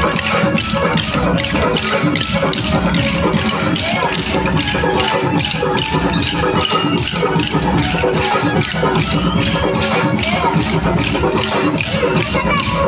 I'm sorry.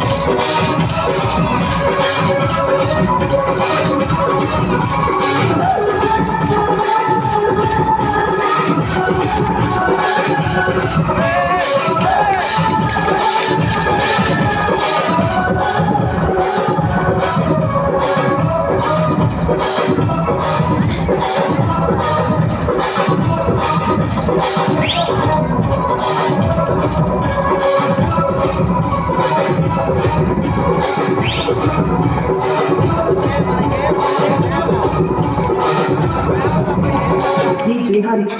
Thank you.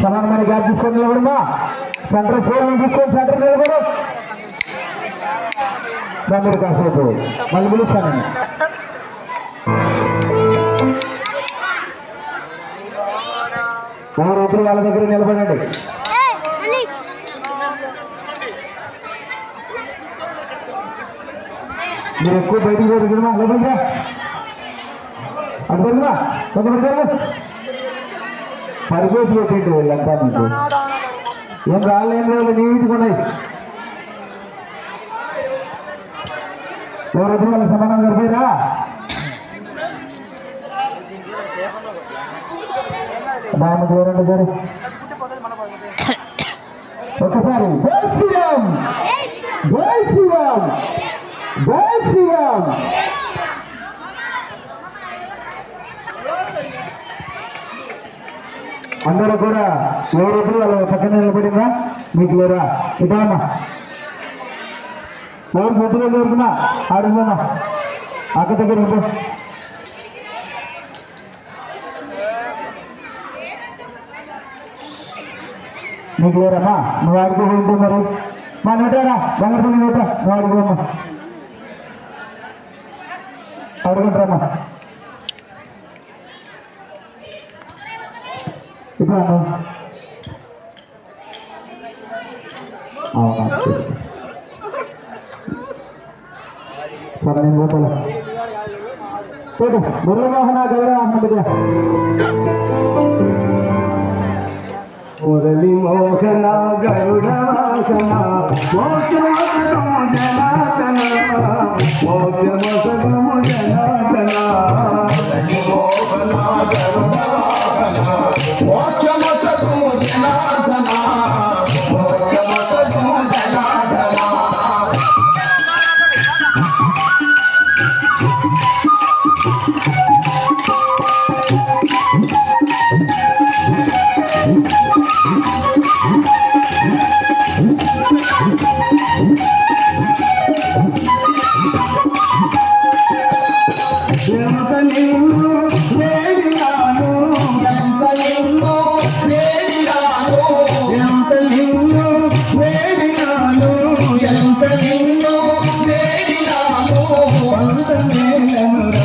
Samman మరి గారు తీసుకొని నిలబడమా? సెంటర్ ఫోన్ తీసుకొని సెంటర్ నిలబడు. మీరు కాసేపు. మళ్ళీ పిలుస్తానండి ఎవరు ఎదురు వాళ్ళ దగ్గర నిలబడండి. మీరు ఎక్కువ బయటికి పోతుందా లోపలిగా అర్థంగా కొంతమంది పరిగేసి పెట్టండి వీళ్ళంతా మీకు. ఏం రాలేం లేదు నీ వీటికి ఉన్నాయి. ఎవరైతే వాళ్ళ సమానం జరిగారా? బాగా చూడండి గారు. ఒకసారి జై శ్రీరామ్. జై శ్రీరామ్. జై శ్రీరామ్. అందరూ కూడా ఎవరెప్పుడు వాళ్ళ పక్కన నిలబడిందా? మీకు లేరా ఇదమ్మా. ఎవరు పొద్దుగా దొరుకున్నా ఆడుకున్నా అక్క దగ్గర ఉండు. నీకు లేరమ్మా నువ్వు ఆడుకోకుంటూ మరి. మా నోటారా బంగారు నోట. నువ్వు ఆడుకోమ్మా అడుగుంటారమ్మా ఇప్పుడు అన్న అవునా సరే నేను పోతాను చూడు మురళీమోహన గౌరవ అహ్మద్గా మురళి మోహన గరుడ వాసన మోక్షమోక్షము జనార్దన మోక్షమోక్షము జనార్దన మోక్షమత 我们的美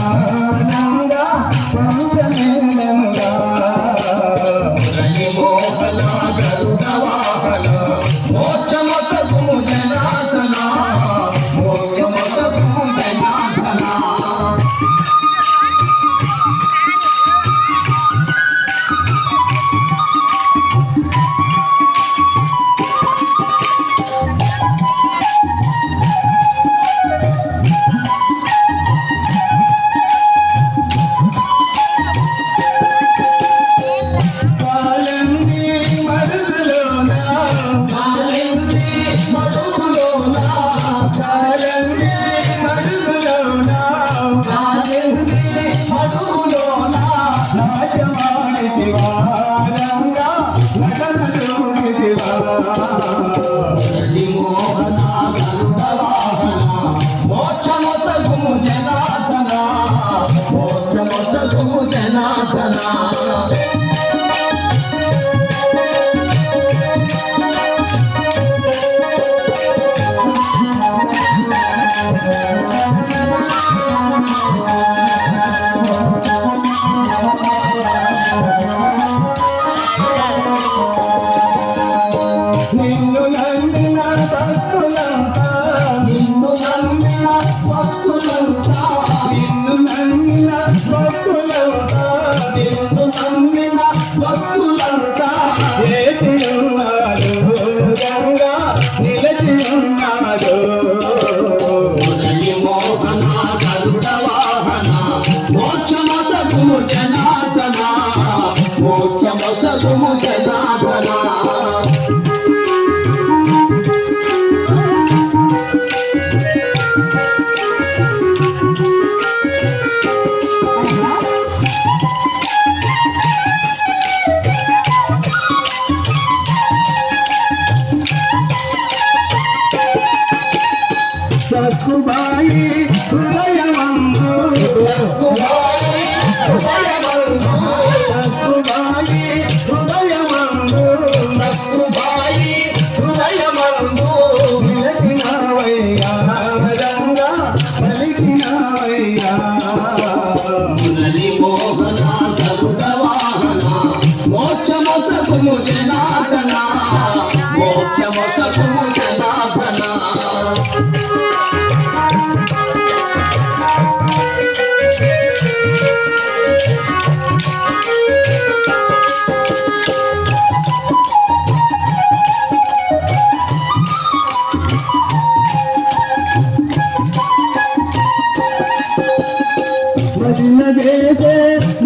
చేసే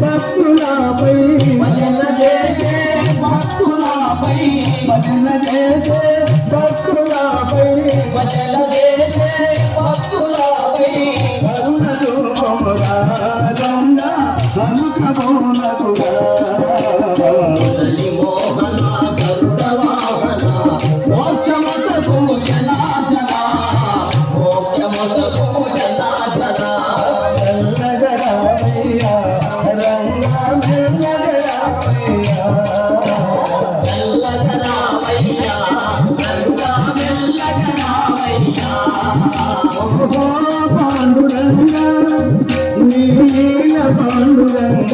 భక్తులపై భజన చేసే భక్తులపై భజన చేసే భక్తులపై వదల వేసే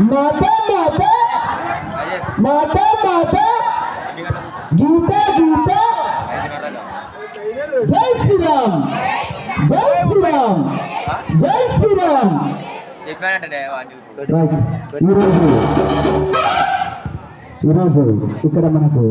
మాత మాత మాత మాత గీత గీత. జై శ్రీరామ్. జై శ్రీరామ్. జై శ్రీరామ్. ఈరోజు ఈరోజు ఇక్కడ మనకు